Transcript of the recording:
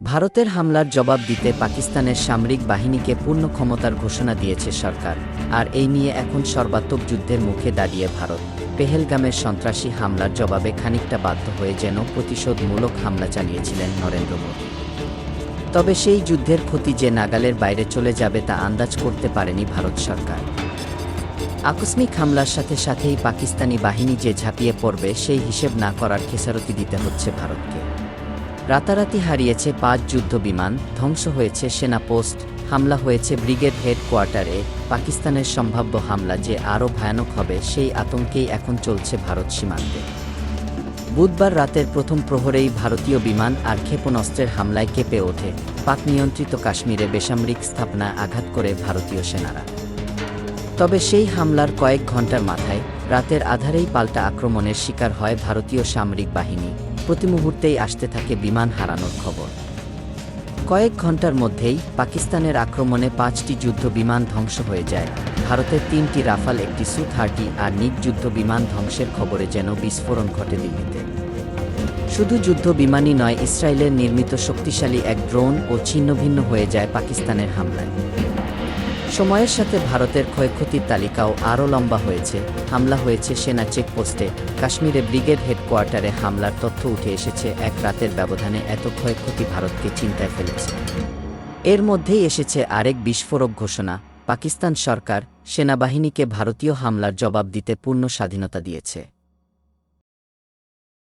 ভারতের হামলার জবাব দিতে পাকিস্তানের সামরিক বাহিনীকে পূর্ণ ক্ষমতার ঘোষণা দিয়েছে সরকার, আর এই নিয়ে এখন সর্বাত্মক যুদ্ধের মুখে দাঁড়িয়ে ভারত। পেহেলগামের সন্ত্রাসী হামলার জবাবে খানিকটা বাধ্য হয়ে যেন প্রতিশোধমূলক হামলা চালিয়েছিলেন নরেন্দ্র মোদী। তবে সেই যুদ্ধের ক্ষতি যে নাগালের বাইরে চলে যাবে তা আন্দাজ করতে পারেনি ভারত সরকার। আকস্মিক হামলার সাথে সাথেই পাকিস্তানি বাহিনী যে ঝাঁপিয়ে পড়বে সেই হিসেব না করার খেসারতি দিতে হচ্ছে ভারতকে। রাতারাতি হারিয়েছে পাঁচ যুদ্ধ বিমান, ধ্বংস হয়েছে সেনা পোস্ট, হামলা হয়েছে ব্রিগেড হেডকোয়ার্টারে, পাকিস্তানের সম্ভাব্য হামলা যে আরও ভয়ানক হবে সেই আতঙ্কেই এখন চলছে ভারত সীমান্তে। বুধবার রাতের প্রথম প্রহরেই ভারতীয় বিমান আর ক্ষেপণাস্ত্রের হামলায় কেঁপে ওঠে, পাক নিয়ন্ত্রিত কাশ্মীরে বেসামরিক স্থাপনা আঘাত করে ভারতীয় সেনারা। তবে সেই হামলার কয়েক ঘণ্টার মাথায় রাতের আধারেই পাল্টা আক্রমণের শিকার হয় ভারতীয় সামরিক বাহিনী। প্রতি মুহূর্তেই আসতে থাকে বিমান হারানোর খবর। কয়েক ঘণ্টার মধ্যেই পাকিস্তানের আক্রমণে পাঁচটি যুদ্ধ বিমান ধ্বংস হয়ে যায়। ভারতের তিনটি রাফাল, একটি সু থার্টি আর নিক যুদ্ধ বিমান ধ্বংসের খবরে যেন বিস্ফোরণ ঘটে দিল্লিতে। শুধু যুদ্ধ বিমানই নয়, ইসরায়েলের নির্মিত শক্তিশালী এক ড্রোন ও ছিন্নভিন্ন হয়ে যায় পাকিস্তানের হামলায়। সময়ের সাথে ভারতের ক্ষয়ক্ষতির তালিকাও আরও লম্বা হয়েছে। হামলা হয়েছে সেনা চেকপোস্টে। কাশ্মীরে ব্রিগেড হেডকোয়ার্টারে হামলার তথ্য উঠে এসেছে। এক রাতের ব্যবধানে এত ক্ষয়ক্ষতি ভারতকে চিন্তায় ফেলেছে। এর মধ্যেই এসেছে আরেক বিস্ফোরক ঘোষণা। পাকিস্তান সরকার সেনাবাহিনীকে ভারতীয় হামলার জবাব দিতে পূর্ণ স্বাধীনতা দিয়েছে।